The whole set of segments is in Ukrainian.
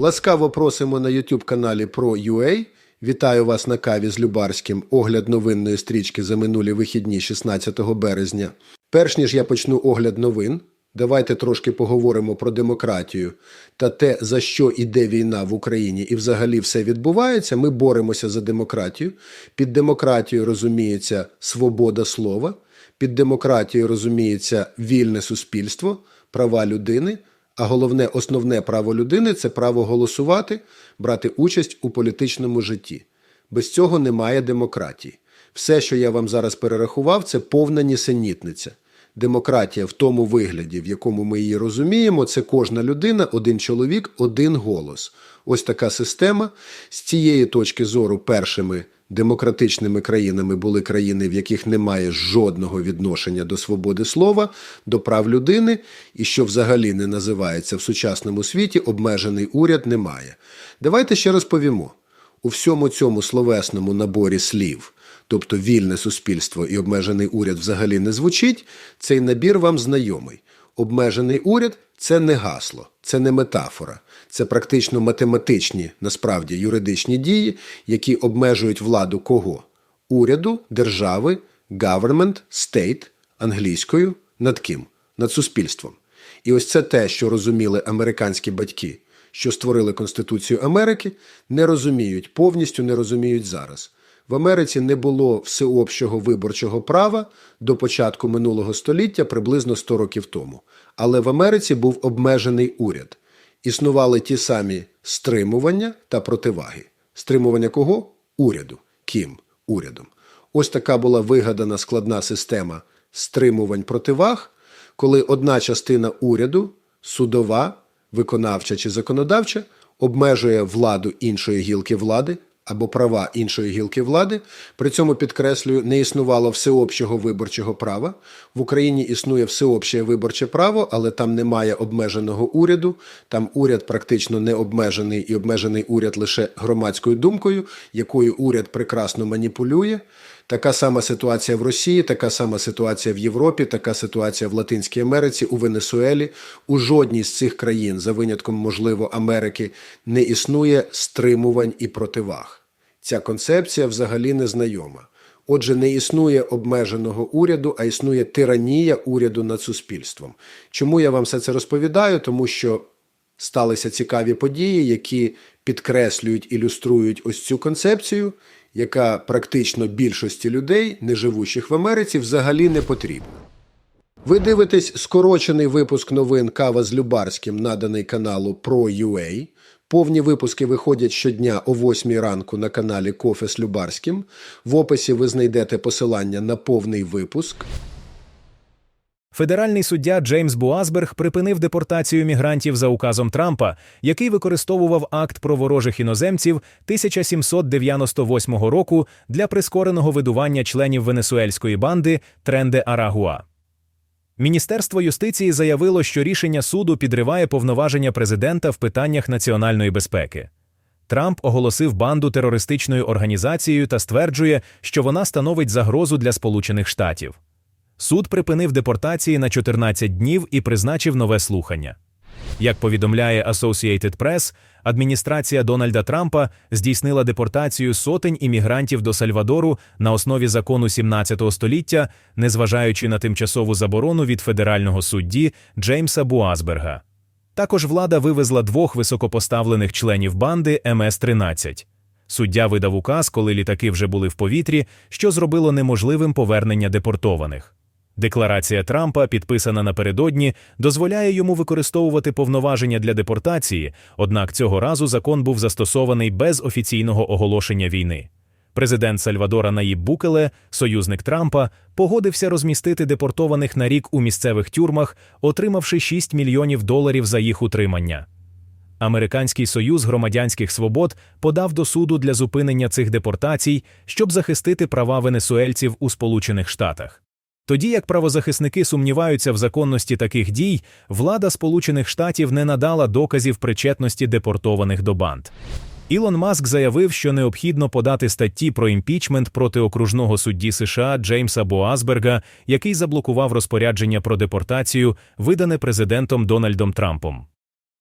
Ласкаво просимо на YouTube каналі про UA. Вітаю вас на каві з Любарським. Огляд новинної стрічки за минулі вихідні 16 березня. Перш ніж я почну огляд новин, давайте трошки поговоримо про демократію та те, за що іде війна в Україні і взагалі все відбувається. Ми боремося за демократію. Під демократією розуміється свобода слова, під демократією розуміється вільне суспільство, права людини. А головне, основне право людини це право голосувати, брати участь у політичному житті. Без цього немає демократії. Все, що я вам зараз перерахував, це повна нісенітниця. Демократія в тому вигляді, в якому ми її розуміємо, це кожна людина, один чоловік, один голос. Ось така система. З цієї точки зору першими демократичними країнами були країни, в яких немає жодного відношення до свободи слова, до прав людини, і що взагалі не називається в сучасному світі, обмежений уряд немає. Давайте ще розповімо. У всьому цьому словесному наборі слів, тобто вільне суспільство і обмежений уряд взагалі не звучить, цей набір вам знайомий. Обмежений уряд це не гасло, це не метафора, це практично математичні, насправді юридичні дії, які обмежують владу кого? Уряду, держави, government, state, англійською, над ким? Над суспільством. І ось це те, що розуміли американські батьки, що створили Конституцію Америки, не розуміють, повністю не розуміють зараз. В Америці не було всеобщого виборчого права до початку минулого століття приблизно 100 років тому. Але в Америці був обмежений уряд. Існували ті самі стримування та противаги. Стримування кого? Уряду. Ким? Урядом. Ось така була вигадана складна система стримувань противаг, коли одна частина уряду, судова, виконавча чи законодавча, обмежує владу іншої гілки влади або права іншої гілки влади. При цьому підкреслюю, не існувало всеобщого виборчого права. В Україні існує всеобще виборче право, але там немає обмеженого уряду. Там уряд практично не обмежений і обмежений уряд лише громадською думкою, якою уряд прекрасно маніпулює. Така сама ситуація в Росії, така сама ситуація в Європі, така ситуація в Латинській Америці, у Венесуелі. У жодній з цих країн, за винятком, можливо, Америки, не існує стримувань і противаг. Ця концепція взагалі не знайома. Отже, не існує обмеженого уряду, а існує тиранія уряду над суспільством. Чому я вам все це розповідаю? Тому що сталися цікаві події, які підкреслюють, ілюструють ось цю концепцію, яка практично більшості людей, не живучих в Америці, взагалі не потрібна. Ви дивитесь скорочений випуск новин Кава з Любарським, наданий каналу ProUA. Повні випуски виходять щодня о 8 ранку на каналі Кофе з Любарським. В описі ви знайдете посилання на повний випуск. Федеральний суддя Джеймс Буазберг припинив депортацію мігрантів за указом Трампа, який використовував акт про ворожих іноземців 1798 року для прискореного видування членів венесуельської банди Тренде Арагуа. Міністерство юстиції заявило, що рішення суду підриває повноваження президента в питаннях національної безпеки. Трамп оголосив банду терористичною організацією та стверджує, що вона становить загрозу для Сполучених Штатів. Суд припинив депортації на 14 днів і призначив нове слухання. Як повідомляє Associated Press, адміністрація Дональда Трампа здійснила депортацію сотень іммігрантів до Сальвадору на основі закону 17 століття, незважаючи на тимчасову заборону від федерального судді Джеймса Буазберга. Також влада вивезла двох високопоставлених членів банди МС-13. Суддя видав указ, коли літаки вже були в повітрі, що зробило неможливим повернення депортованих. Декларація Трампа, підписана напередодні, дозволяє йому використовувати повноваження для депортації, однак цього разу закон був застосований без офіційного оголошення війни. Президент Сальвадора Наїб Букеле, союзник Трампа, погодився розмістити депортованих на рік у місцевих тюрмах, отримавши 6 мільйонів доларів за їх утримання. Американський союз громадянських свобод подав до суду для зупинення цих депортацій, щоб захистити права венесуельців у Сполучених Штатах. Тоді як правозахисники сумніваються в законності таких дій, влада Сполучених Штатів не надала доказів причетності депортованих до банд. Ілон Маск заявив, що необхідно подати статті про імпічмент проти окружного судді США Джеймса Боазберга, який заблокував розпорядження про депортацію, видане президентом Дональдом Трампом.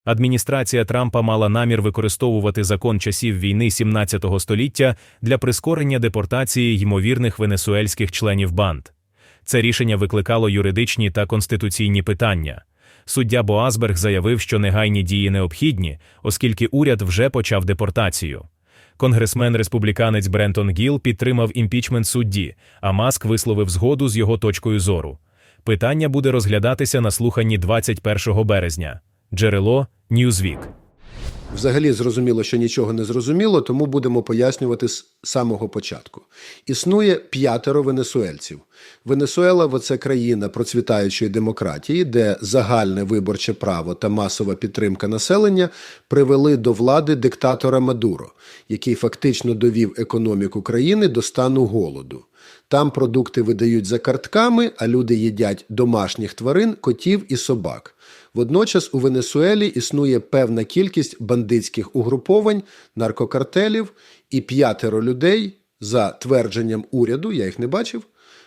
Адміністрація Трампа мала намір використовувати закон часів війни 17 століття для прискорення депортації ймовірних венесуельських членів банд. Це рішення викликало юридичні та конституційні питання. Суддя Боасберг заявив, що негайні дії необхідні, оскільки уряд вже почав депортацію. Конгресмен-республіканець Брентон Гіл підтримав імпічмент судді, а Маск висловив згоду з його точкою зору. Питання буде розглядатися на слуханні 21 березня. Джерело Newsweek. Взагалі зрозуміло, що нічого не зрозуміло, тому будемо пояснювати з самого початку. Існує п'ятеро венесуельців. Венесуела це країна процвітаючої демократії, де загальне виборче право та масова підтримка населення привели до влади диктатора Мадуро, який фактично довів економіку країни до стану голоду. Там продукти видають за картками, а люди їдять домашніх тварин, котів і собак. Водночас у Венесуелі існує певна кількість бандитських угруповань, наркокартелів, і п'ятеро людей, за твердженням уряду, я їх не бачив,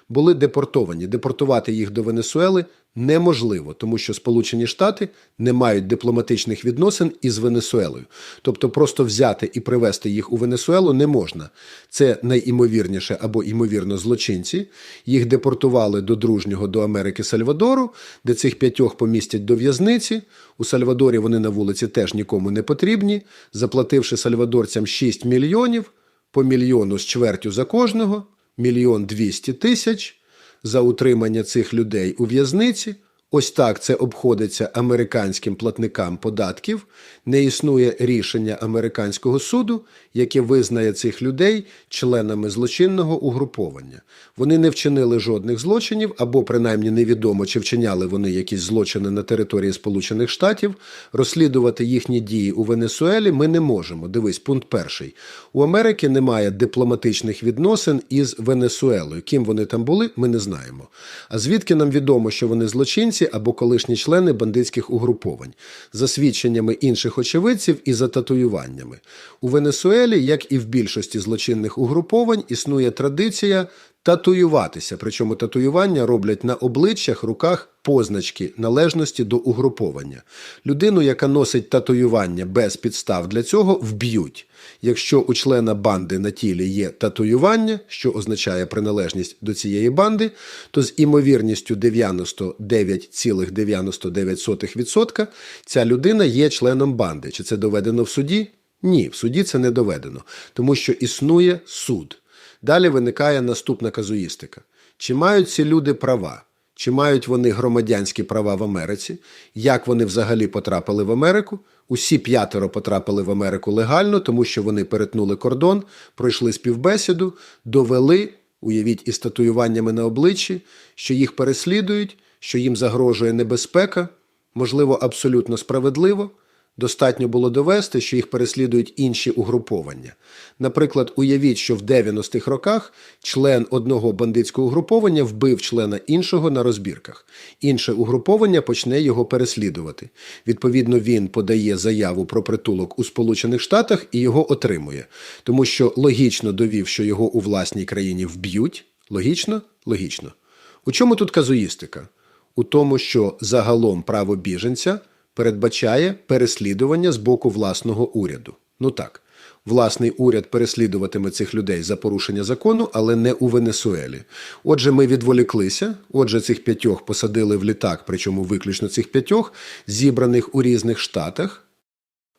були депортовані. Депортувати їх до Венесуели неможливо, тому що Сполучені Штати не мають дипломатичних відносин із Венесуелою. Тобто просто взяти і привезти їх у Венесуелу не можна. Це найімовірніше або ймовірно злочинці. Їх депортували до дружнього до Америки Сальвадору, де цих п'ятьох помістять до в'язниці. У Сальвадорі вони на вулиці теж нікому не потрібні, заплативши сальвадорцям 6 мільйонів по мільйону з чвертю за кожного, мільйон двісті тисяч за утримання цих людей у в'язниці. Ось так це обходиться американським платникам податків. Не існує рішення американського суду, яке визнає цих людей членами злочинного угруповання. Вони не вчинили жодних злочинів, або принаймні невідомо, чи вчиняли вони якісь злочини на території Сполучених Штатів. Розслідувати їхні дії у Венесуелі ми не можемо. Дивись, пункт перший. У Америки немає дипломатичних відносин із Венесуелою. Ким вони там були, ми не знаємо. А звідки нам відомо, що вони злочинці або колишні члени бандитських угруповань, за свідченнями інших очевидців і за татуюваннями. У Венесуелі, як і в більшості злочинних угруповань, існує традиція татуюватися. Причому татуювання роблять на обличчях, руках позначки належності до угруповання. Людину, яка носить татуювання без підстав для цього, вб'ють. Якщо у члена банди на тілі є татуювання, що означає приналежність до цієї банди, то з імовірністю 99,99% ця людина є членом банди. Чи це доведено в суді? Ні, в суді це не доведено, тому що існує суд. Далі виникає наступна казуїстика. Чи мають ці люди права? Чи мають вони громадянські права в Америці? Як вони взагалі потрапили в Америку? Усі п'ятеро потрапили в Америку легально, тому що вони перетнули кордон, пройшли співбесіду, довели, уявіть, із татуюваннями на обличчі, що їх переслідують, що їм загрожує небезпека, можливо, абсолютно справедливо. Достатньо було довести, що їх переслідують інші угруповання. Наприклад, уявіть, що в 90-х роках член одного бандитського угруповання вбив члена іншого на розбірках. Інше угруповання почне його переслідувати. Відповідно, він подає заяву про притулок у Сполучених Штатах і його отримує, тому що логічно довів, що його у власній країні вб'ють. Логічно? Логічно. У чому тут казуїстика? У тому, що загалом право біженця передбачає переслідування з боку власного уряду. Ну так, власний уряд переслідуватиме цих людей за порушення закону, але не у Венесуелі. Отже, ми відволіклися. Отже, цих п'ятьох посадили в літак, причому виключно цих п'ятьох, зібраних у різних штатах.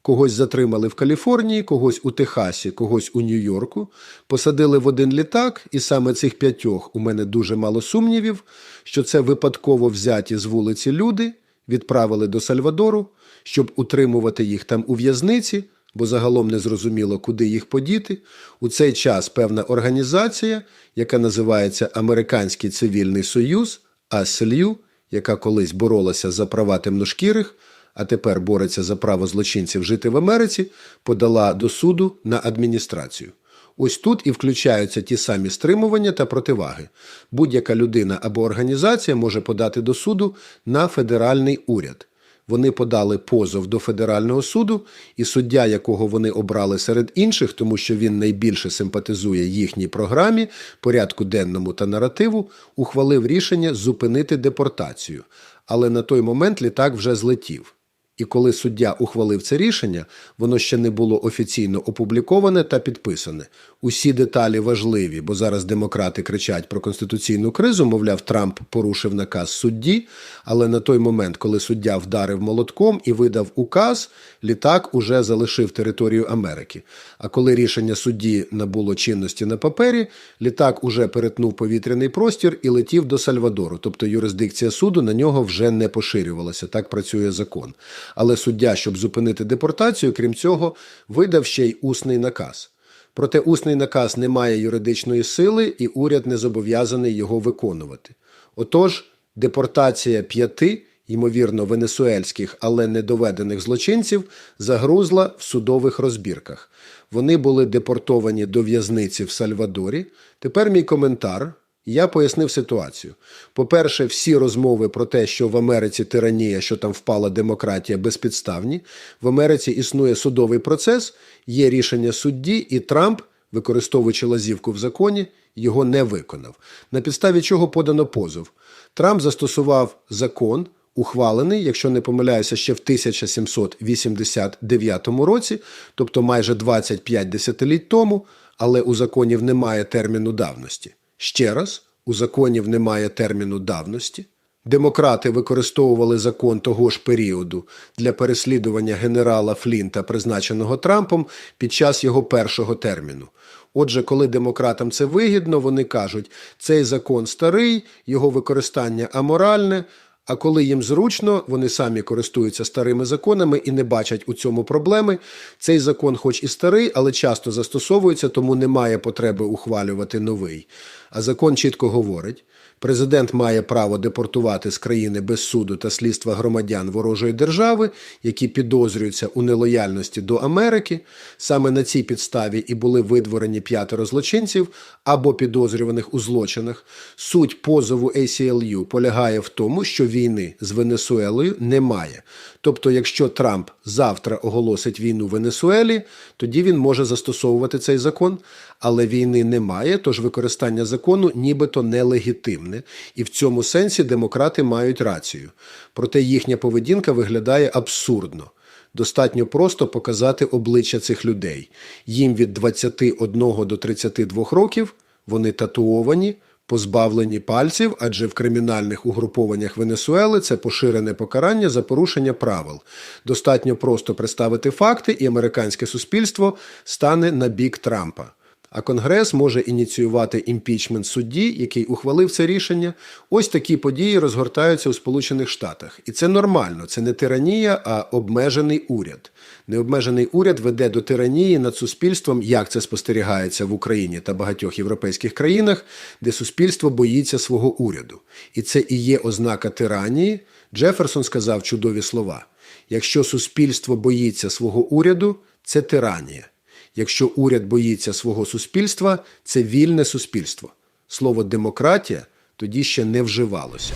Когось затримали в Каліфорнії, когось у Техасі, когось у Нью-Йорку, посадили в один літак, і саме цих п'ятьох у мене дуже мало сумнівів, що це випадково взяті з вулиці люди, відправили до Сальвадору, щоб утримувати їх там у в'язниці, бо загалом не зрозуміло, куди їх подіти. У цей час певна організація, яка називається Американський цивільний союз, АСЛЮ, яка колись боролася за права темношкірих, а тепер бореться за право злочинців жити в Америці, подала до суду на адміністрацію. Ось тут і включаються ті самі стримування та противаги. Будь-яка людина або організація може подати до суду на федеральний уряд. Вони подали позов до федерального суду, і суддя, якого вони обрали серед інших, тому що він найбільше симпатизує їхній програмі, порядку денному та наративу, ухвалив рішення зупинити депортацію. Але на той момент літак вже злетів. І коли суддя ухвалив це рішення, воно ще не було офіційно опубліковане та підписане. Усі деталі важливі, бо зараз демократи кричать про конституційну кризу, мовляв, Трамп порушив наказ судді. Але на той момент, коли суддя вдарив молотком і видав указ, літак уже залишив територію Америки. А коли рішення судді набуло чинності на папері, літак уже перетнув повітряний простір і летів до Сальвадору. Тобто юрисдикція суду на нього вже не поширювалася. Так працює закон. Але суддя, щоб зупинити депортацію, крім цього, видав ще й усний наказ. Проте усний наказ не має юридичної сили, і уряд не зобов'язаний його виконувати. Отож, депортація п'яти, ймовірно, венесуельських, але недоведених злочинців, загрузла в судових розбірках. Вони були депортовані до в'язниці в Сальвадорі. Тепер мій коментар. Я пояснив ситуацію. По-перше, всі розмови про те, що в Америці тиранія, що там впала демократія, безпідставні. В Америці існує судовий процес, є рішення судді, і Трамп, використовуючи лазівку в законі, його не виконав. На підставі чого подано позов. Трамп застосував закон, ухвалений, якщо не помиляюся, ще в 1789 році, тобто майже 25 десятиліть тому, але у законів немає терміну давності. Ще раз, у законів немає терміну давності. Демократи використовували закон того ж періоду для переслідування генерала Флінта, призначеного Трампом, під час його першого терміну. Отже, коли демократам це вигідно, вони кажуть, цей закон старий, його використання аморальне. А коли їм зручно, вони самі користуються старими законами і не бачать у цьому проблеми. Цей закон, хоч і старий, але часто застосовується, тому немає потреби ухвалювати новий. А закон чітко говорить: президент має право депортувати з країни без суду та слідства громадян ворожої держави, які підозрюються у нелояльності до Америки. Саме на цій підставі і були видворені п'ятеро злочинців або підозрюваних у злочинах. Суть позову ACLU полягає в тому, що війни з Венесуелою немає. Тобто, якщо Трамп завтра оголосить війну Венесуелі, тоді він може застосовувати цей закон, але війни немає, тож використання закону нібито нелегітимне, і в цьому сенсі демократи мають рацію. Проте їхня поведінка виглядає абсурдно. Достатньо просто показати обличчя цих людей. Їм від 21 до 32 років вони татуовані, позбавлені пальців, адже в кримінальних угрупованнях Венесуели це поширене покарання за порушення правил. Достатньо просто представити факти, і американське суспільство стане на бік Трампа. А Конгрес може ініціювати імпічмент судді, який ухвалив це рішення. Ось такі події розгортаються у Сполучених Штатах. І це нормально, це не тиранія, а обмежений уряд. Необмежений уряд веде до тиранії над суспільством, як це спостерігається в Україні та багатьох європейських країнах, де суспільство боїться свого уряду. І це і є ознака тиранії. Джеферсон сказав чудові слова: якщо суспільство боїться свого уряду, це тиранія. Якщо уряд боїться свого суспільства, це вільне суспільство. Слово демократія тоді ще не вживалося.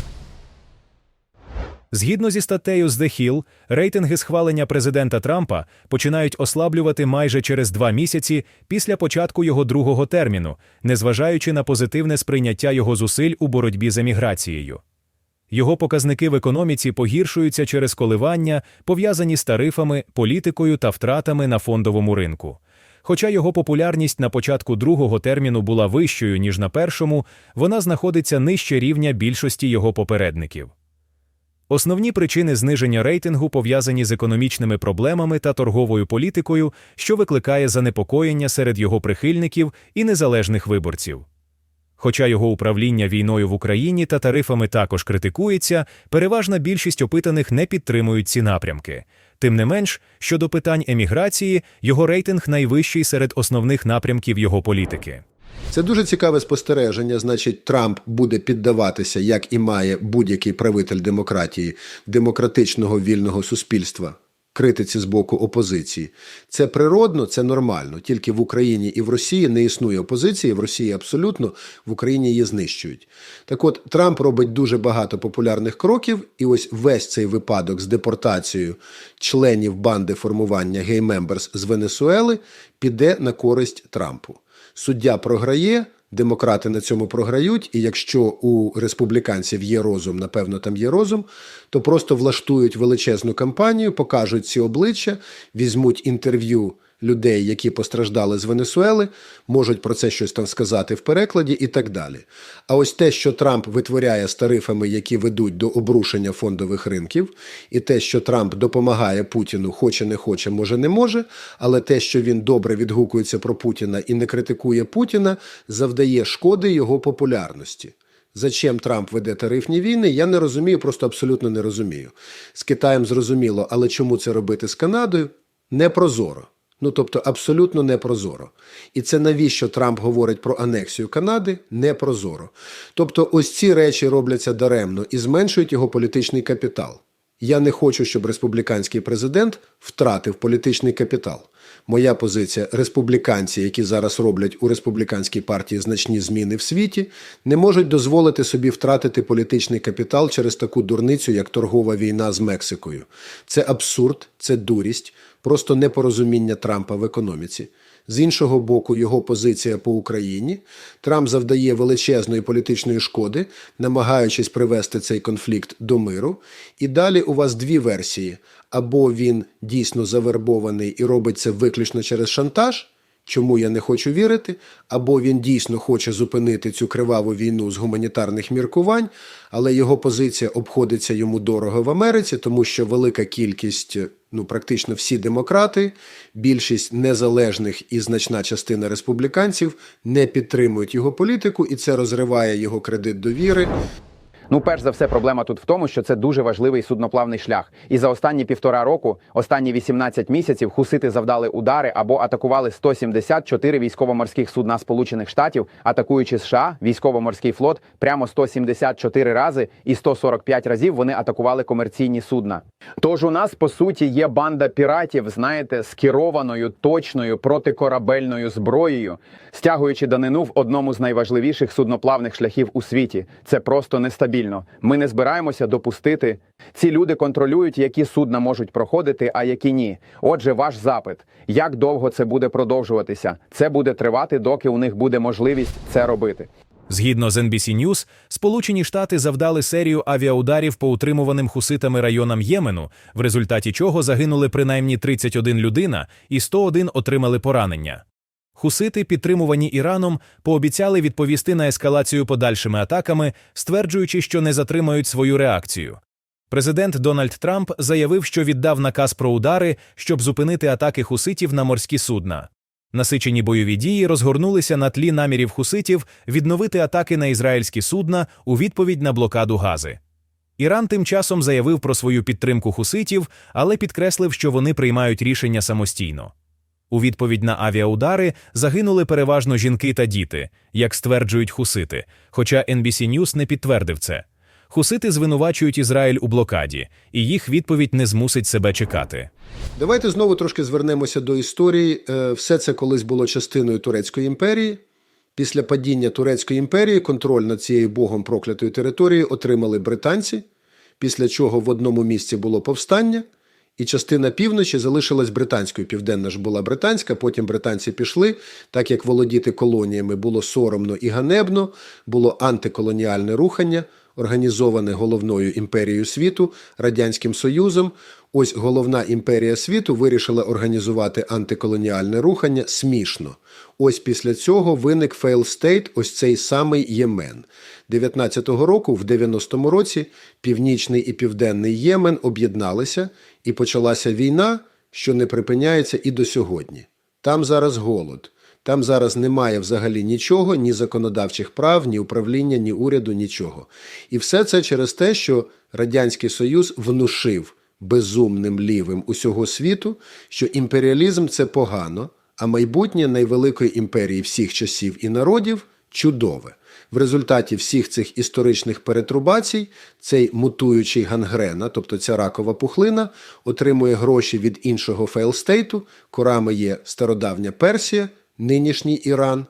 Згідно зі статтею з The Hill, рейтинги схвалення президента Трампа починають ослаблювати майже через два місяці після початку його другого терміну, незважаючи на позитивне сприйняття його зусиль у боротьбі з еміграцією. Його показники в економіці погіршуються через коливання, пов'язані з тарифами, політикою та втратами на фондовому ринку. Хоча його популярність на початку другого терміну була вищою, ніж на першому, вона знаходиться нижче рівня більшості його попередників. Основні причини зниження рейтингу пов'язані з економічними проблемами та торговою політикою, що викликає занепокоєння серед його прихильників і незалежних виборців. Хоча його управління війною в Україні та тарифами також критикується, переважна більшість опитаних не підтримують ці напрямки. Тим не менш, щодо питань еміграції, його рейтинг найвищий серед основних напрямків його політики. Це дуже цікаве спостереження. Значить, Трамп буде піддаватися, як і має будь-який правитель демократії, демократичного вільного суспільства. Критиці з боку опозиції. Це природно, це нормально. Тільки в Україні і в Росії не існує опозиції. В Росії абсолютно в Україні її знищують. Так от Трамп робить дуже багато популярних кроків, і ось весь цей випадок з депортацією членів банди формування Гей Мемберс з Венесуели піде на користь Трампу. Суддя програє, демократи на цьому програють, і якщо у республіканців є розум, напевно, там є розум, то просто влаштують величезну кампанію, покажуть ці обличчя, візьмуть інтерв'ю людей, які постраждали з Венесуели, можуть про це щось там сказати в перекладі і так далі. А ось те, що Трамп витворяє з тарифами, які ведуть до обрушення фондових ринків, і те, що Трамп допомагає Путіну, хоче не хоче, може не може, але те, що він добре відгукується про Путіна і не критикує Путіна, завдає шкоди його популярності. Зачем Трамп веде тарифні війни? Я не розумію, просто абсолютно не розумію. З Китаєм зрозуміло, але чому це робити з Канадою? Непрозоро. Ну тобто абсолютно непрозоро. І це навіщо Трамп говорить про анексію Канади? Непрозоро. Тобто, ось ці речі робляться даремно і зменшують його політичний капітал. Я не хочу, щоб республіканський президент втратив політичний капітал. Моя позиція: республіканці, які зараз роблять у республіканській партії значні зміни в світі, не можуть дозволити собі втратити політичний капітал через таку дурницю, як торгова війна з Мексикою. Це абсурд, це дурість, просто непорозуміння Трампа в економіці. З іншого боку, його позиція по Україні Трамп завдає величезної політичної шкоди, намагаючись привести цей конфлікт до миру. І далі у вас дві версії: або він дійсно завербований і робить це виключно через шантаж. Чому я не хочу вірити, або він дійсно хоче зупинити цю криваву війну з гуманітарних міркувань, але його позиція обходиться йому дорого в Америці, тому що велика кількість, ну практично всі демократи, більшість незалежних і значна частина республіканців не підтримують його політику, і це розриває його кредит довіри. Ну, перш за все, проблема тут в тому, що це дуже важливий судноплавний шлях. І за останні півтора року, останні 18 місяців, хусити завдали удари або атакували 174 військово-морських судна Сполучених Штатів, атакуючи США, військово-морський флот прямо 174 рази і 145 разів вони атакували комерційні судна. Тож у нас по суті є банда піратів, знаєте, з керованою точною протикорабельною зброєю, стягуючи данину в одному з найважливіших судноплавних шляхів у світі. Це просто нестабільно. Ми не збираємося допустити. Ці люди контролюють, які судна можуть проходити, а які ні. Отже, ваш запит: як довго це буде продовжуватися? Це буде тривати, доки у них буде можливість це робити. Згідно з NBC News, Сполучені Штати завдали серію авіаударів по утримуваним хуситами районам Ємену, в результаті чого загинули принаймні 31 людина і 101 отримали поранення. Хусити, підтримувані Іраном, пообіцяли відповісти на ескалацію подальшими атаками, стверджуючи, що не затримають свою реакцію. Президент Дональд Трамп заявив, що віддав наказ про удари, щоб зупинити атаки хуситів на морські судна. Насичені бойові дії розгорнулися на тлі намірів хуситів відновити атаки на ізраїльські судна у відповідь на блокаду Гази. Іран тим часом заявив про свою підтримку хуситів, але підкреслив, що вони приймають рішення самостійно. У відповідь на авіаудари загинули переважно жінки та діти, як стверджують хусити, хоча NBC News не підтвердив це. Хусити звинувачують Ізраїль у блокаді, і їх відповідь не змусить себе чекати. Давайте знову трошки звернемося до історії. Е, Все це колись було частиною Турецької імперії. Після падіння Турецької імперії контроль над цією богом проклятою територією отримали британці, після чого в одному місці було повстання, і частина півночі залишилась британською. Південна ж була британська, потім британці пішли, так як володіти колоніями було соромно і ганебно, було антиколоніальне рухання, організоване головною імперією світу Радянським Союзом. Ось головна імперія світу вирішила організувати антиколоніальне рухання смішно. Ось після цього виник фейл стейт, ось цей самий Ємен. 19-го року, в 90-му році, Північний і Південний Ємен об'єдналися і почалася війна, що не припиняється і до сьогодні. Там зараз голод. Там зараз немає взагалі нічого, ні законодавчих прав, ні управління, ні уряду, нічого. І все це через те, що Радянський Союз внушив безумним лівим усього світу, що імперіалізм це погано, а майбутнє найвеликої імперії всіх часів і народів чудове. В результаті всіх цих історичних перетрубацій цей мутуючий гангрена, тобто ця ракова пухлина, отримує гроші від іншого фейлстейту, корами є стародавня Персія, нинішній Іран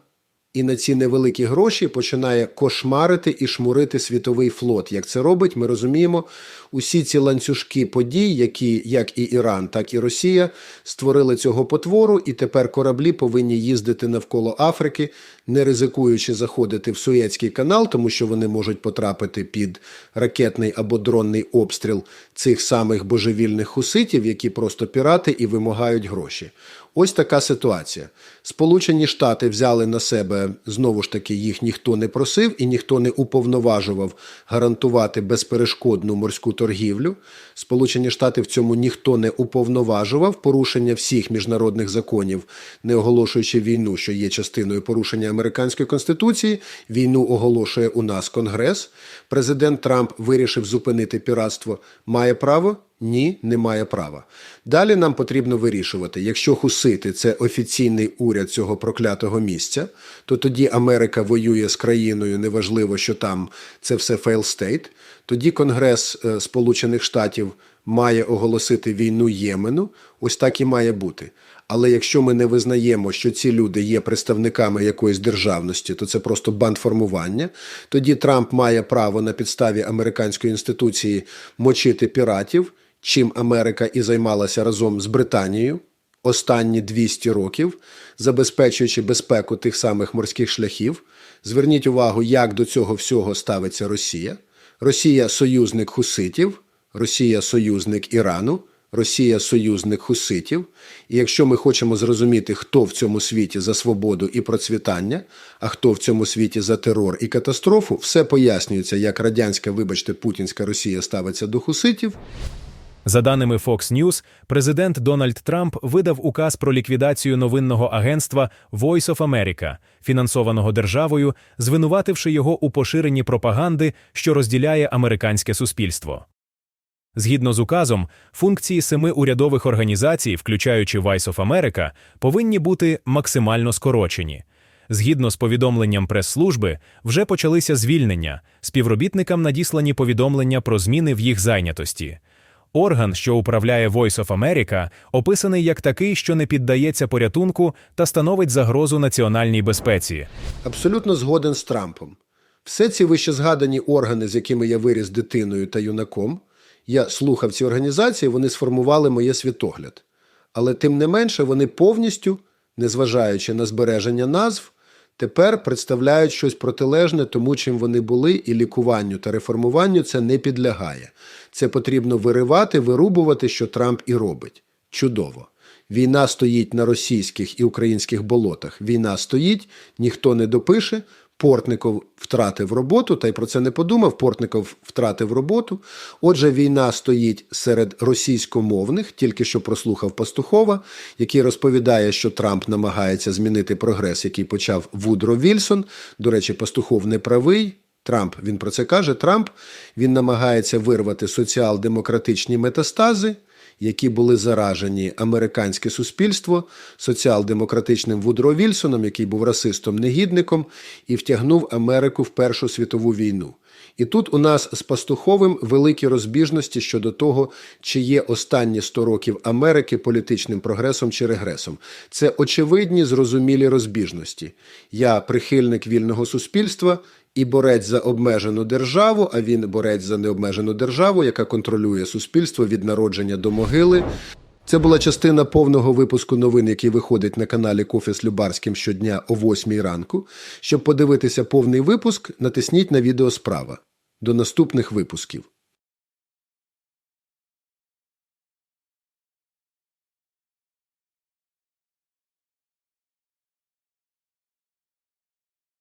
і на ці невеликі гроші починає кошмарити і шмурити світовий флот. Як це робить, ми розуміємо. Усі ці ланцюжки подій, які як і Іран, так і Росія створили цього потвору, і тепер кораблі повинні їздити навколо Африки, не ризикуючи заходити в Суєцький канал, тому що вони можуть потрапити під ракетний або дронний обстріл цих самих божевільних хуситів, які просто пірати і вимагають гроші. Ось така ситуація. Сполучені Штати взяли на себе знову ж таки, їх ніхто не просив і ніхто не уповноважував гарантувати безперешкодну морську торгівлю. Сполучені Штати в цьому ніхто не уповноважував порушення всіх міжнародних законів, не оголошуючи війну, що є частиною порушення американської конституції. Війну оголошує у нас Конгрес. Президент Трамп вирішив зупинити піратство. Має право? Ні, не має права. Далі нам потрібно вирішувати, якщо хусити це офіційний уряд цього проклятого місця, то тоді Америка воює з країною, неважливо, що там це все state. Тоді Конгрес е, Сполучених Штатів має оголосити війну Ємену. Ось так і має бути. Але якщо ми не визнаємо, що ці люди є представниками якоїсь державності, то це просто бандформування. Тоді Трамп має право на підставі американської інституції мочити піратів, чим Америка і займалася разом з Британією останні 200 років, забезпечуючи безпеку тих самих морських шляхів. Зверніть увагу, як до цього всього ставиться Росія. Росія союзник хуситів, Росія союзник Ірану. Росія союзник хуситів, і якщо ми хочемо зрозуміти, хто в цьому світі за свободу і процвітання, а хто в цьому світі за терор і катастрофу, все пояснюється, як радянська, вибачте, путінська Росія ставиться до хуситів. За даними Fox News, президент Дональд Трамп видав указ про ліквідацію новинного агентства Voice of America, фінансованого державою, звинувативши його у поширенні пропаганди, що розділяє американське суспільство. Згідно з указом, функції семи урядових організацій, включаючи Voice of America, повинні бути максимально скорочені. Згідно з повідомленням прес-служби, вже почалися звільнення, співробітникам надіслані повідомлення про зміни в їх зайнятості. Орган, що управляє Voice of America, описаний як такий, що не піддається порятунку та становить загрозу національній безпеці. Абсолютно згоден з Трампом. Все ці вищезгадані органи, з якими я виріс дитиною та юнаком, я слухав ці організації, вони сформували моє світогляд. Але тим не менше вони повністю, незважаючи на збереження назв, тепер представляють щось протилежне тому, чим вони були, і лікуванню та реформуванню це не підлягає. Це потрібно виривати, вирубувати, що Трамп і робить. Чудово. Війна стоїть на російських і українських болотах. Війна стоїть, ніхто не допише. Портников втратив роботу, та й про це не подумав. Портников втратив роботу. Отже, війна стоїть серед російськомовних, тільки що прослухав Пастухова, який розповідає, що Трамп намагається змінити прогрес, який почав Вудро Вільсон. До речі, Пастухов не правий. Трамп він про це каже. Трамп він намагається вирвати соціал-демократичні метастази, які були заражені американське суспільство соціал-демократичним Вудро Вільсоном, який був расистом-негідником, і втягнув Америку в Першу світову війну. І тут у нас з Пастуховим великі розбіжності щодо того, чи є останні 100 років Америки політичним прогресом чи регресом. Це очевидні зрозумілі розбіжності. Я прихильник вільного суспільства і борець за обмежену державу, а він борець за необмежену державу, яка контролює суспільство від народження до могили. Це була частина повного випуску новин, який виходить на каналі Кофе з Любарським щодня о 8 ранку. Щоб подивитися повний випуск, натисніть на відео справа. До наступних випусків.